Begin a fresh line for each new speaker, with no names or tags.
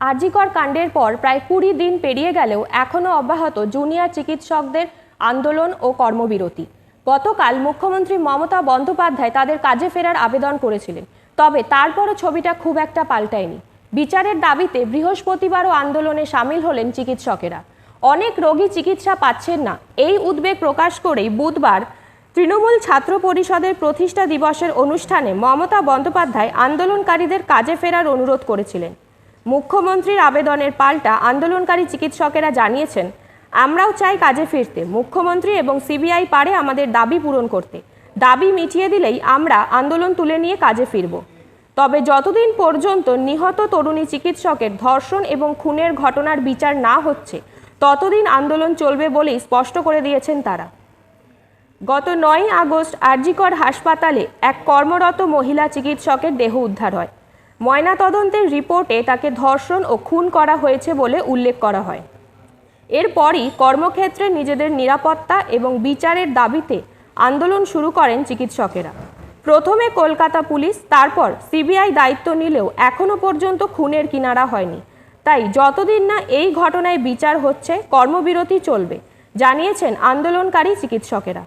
আরজিকর কাণ্ডের পর প্রায় কুড়ি দিন পেরিয়ে গেলেও এখনও অব্যাহত জুনিয়র চিকিৎসকদের আন্দোলন ও কর্মবিরতি। গতকাল মুখ্যমন্ত্রী মমতা বন্দ্যোপাধ্যায় তাদের কাজে ফেরার আবেদন করেছিলেন, তবে তারপরও ছবিটা খুব একটা পাল্টায়নি। বিচারের দাবিতে বৃহস্পতিবারও আন্দোলনে সামিল হলেন চিকিৎসকেরা। অনেক রোগী চিকিৎসা পাচ্ছেন না, এই উদ্বেগ প্রকাশ করেই বুধবার তৃণমূল ছাত্র পরিষদের প্রতিষ্ঠা দিবসের অনুষ্ঠানে মমতা বন্দ্যোপাধ্যায় আন্দোলনকারীদের কাজে ফেরার অনুরোধ করেছিলেন। মুখ্যমন্ত্রীর আবেদনের পাল্টা আন্দোলনকারী চিকিৎসকেরা জানিয়েছেন, আমরাও চাই কাজে ফিরতে। মুখ্যমন্ত্রী এবং সিবিআই পারে আমাদের দাবি পূরণ করতে। দাবি মিটিয়ে দিলেই আমরা আন্দোলন তুলে নিয়ে কাজে ফিরব। তবে যতদিন পর্যন্ত নিহত তরুণী চিকিৎসকের ধর্ষণ এবং খুনের ঘটনার বিচার না হচ্ছে, ততদিন আন্দোলন চলবে বলেই স্পষ্ট করে দিয়েছেন তারা। গত নয় আগস্ট আরজিকর হাসপাতালে এক কর্মরত মহিলা চিকিৎসকের দেহ উদ্ধার হয়। ময়নাতদন্তের রিপোর্টে তাকে ধর্ষণ ও খুন করা হয়েছে বলে উল্লেখ করা হয়। এরপরই কর্মক্ষেত্রে নিজেদের নিরাপত্তা এবং বিচারের দাবিতে আন্দোলন শুরু করেন চিকিৎসকেরা। প্রথমে কলকাতা পুলিশ, তারপর সিবিআই দায়িত্ব নিলেও এখনও পর্যন্ত খুনের কিনারা হয়নি। তাই যতদিন না এই ঘটনায় বিচার হচ্ছে, কর্মবিরতি চলবে, জানিয়েছেন আন্দোলনকারী চিকিৎসকেরা।